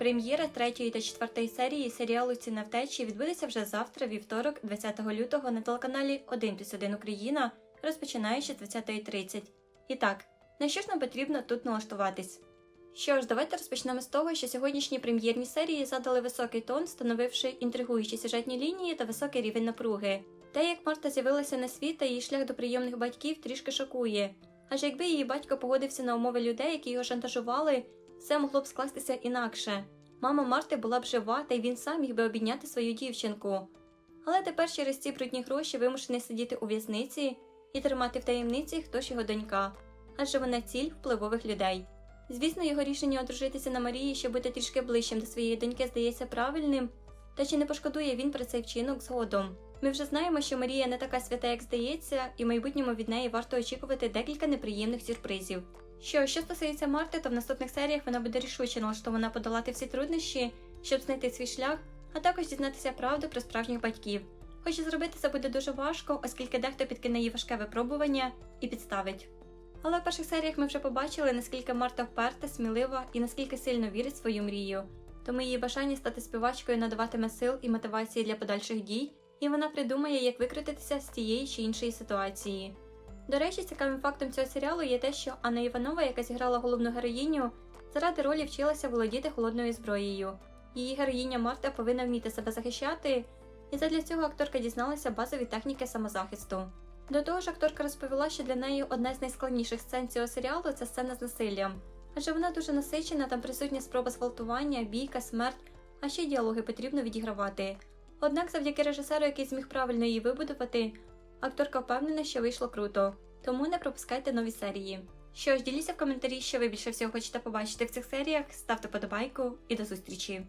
Прем'єра третьої та четвертої серії серіалу Ціна втечі відбудеться вже завтра, вівторок, 20 лютого, на телеканалі 1 плюс 1 Україна, розпочинаючи з 20.30. І так, на що ж нам потрібно тут налаштуватись? Що ж, давайте розпочнемо з того, що сьогоднішні прем'єрні серії задали високий тон, становивши інтригуючі сюжетні лінії та високий рівень напруги. Те, як Марта з'явилася на світ та її шлях до прийомних батьків трішки шокує. Адже якби її батько погодився на умови людей, які його шантажували, все могло б скластися інакше. Мама Марти була б жива, та й він сам міг би обійняти свою дівчинку. Але тепер через ці брудні гроші вимушений сидіти у в'язниці і тримати в таємниці, хто ж його донька, адже вона ціль впливових людей. Звісно, його рішення одружитися на Марії, щоб бути трішки ближчим до своєї доньки, здається правильним. Та чи не пошкодує він про цей вчинок згодом? Ми вже знаємо, що Марія не така свята, як здається, і в майбутньому від неї варто очікувати декілька неприємних сюрпризів. Що, що стосується Марти, то в наступних серіях вона буде рішуче налаштована подолати всі труднощі, щоб знайти свій шлях, а також дізнатися правду про справжніх батьків. Хоч і зробити це буде дуже важко, оскільки дехто підкине їй важке випробування і підставить. Але в перших серіях ми вже побачили, наскільки Марта вперта, смілива і наскільки сильно вірить в свою мрію. Тому її бажання стати співачкою надаватиме сил і мотивації для подальших дій, і вона придумає, як викрутитися з тієї чи іншої ситуації. До речі, цікавим фактом цього серіалу є те, що Анна Іванова, яка зіграла головну героїню, заради ролі вчилася володіти холодною зброєю. Її героїня Марта повинна вміти себе захищати, і задля цього акторка дізналася базові техніки самозахисту. До того ж, акторка розповіла, що для неї одна з найскладніших сцен цього серіалу це сцена з насиллям, адже вона дуже насичена, там присутня спроба зґвалтування, бійка, смерть, а ще діалоги потрібно відігравати. Однак, завдяки режисеру, який зміг правильно її вибудувати, акторка впевнена, що вийшло круто, тому не пропускайте нові серії. Що ж, діліться в коментарі, що ви більше всього хочете побачити в цих серіях, ставте подобайку і до зустрічі!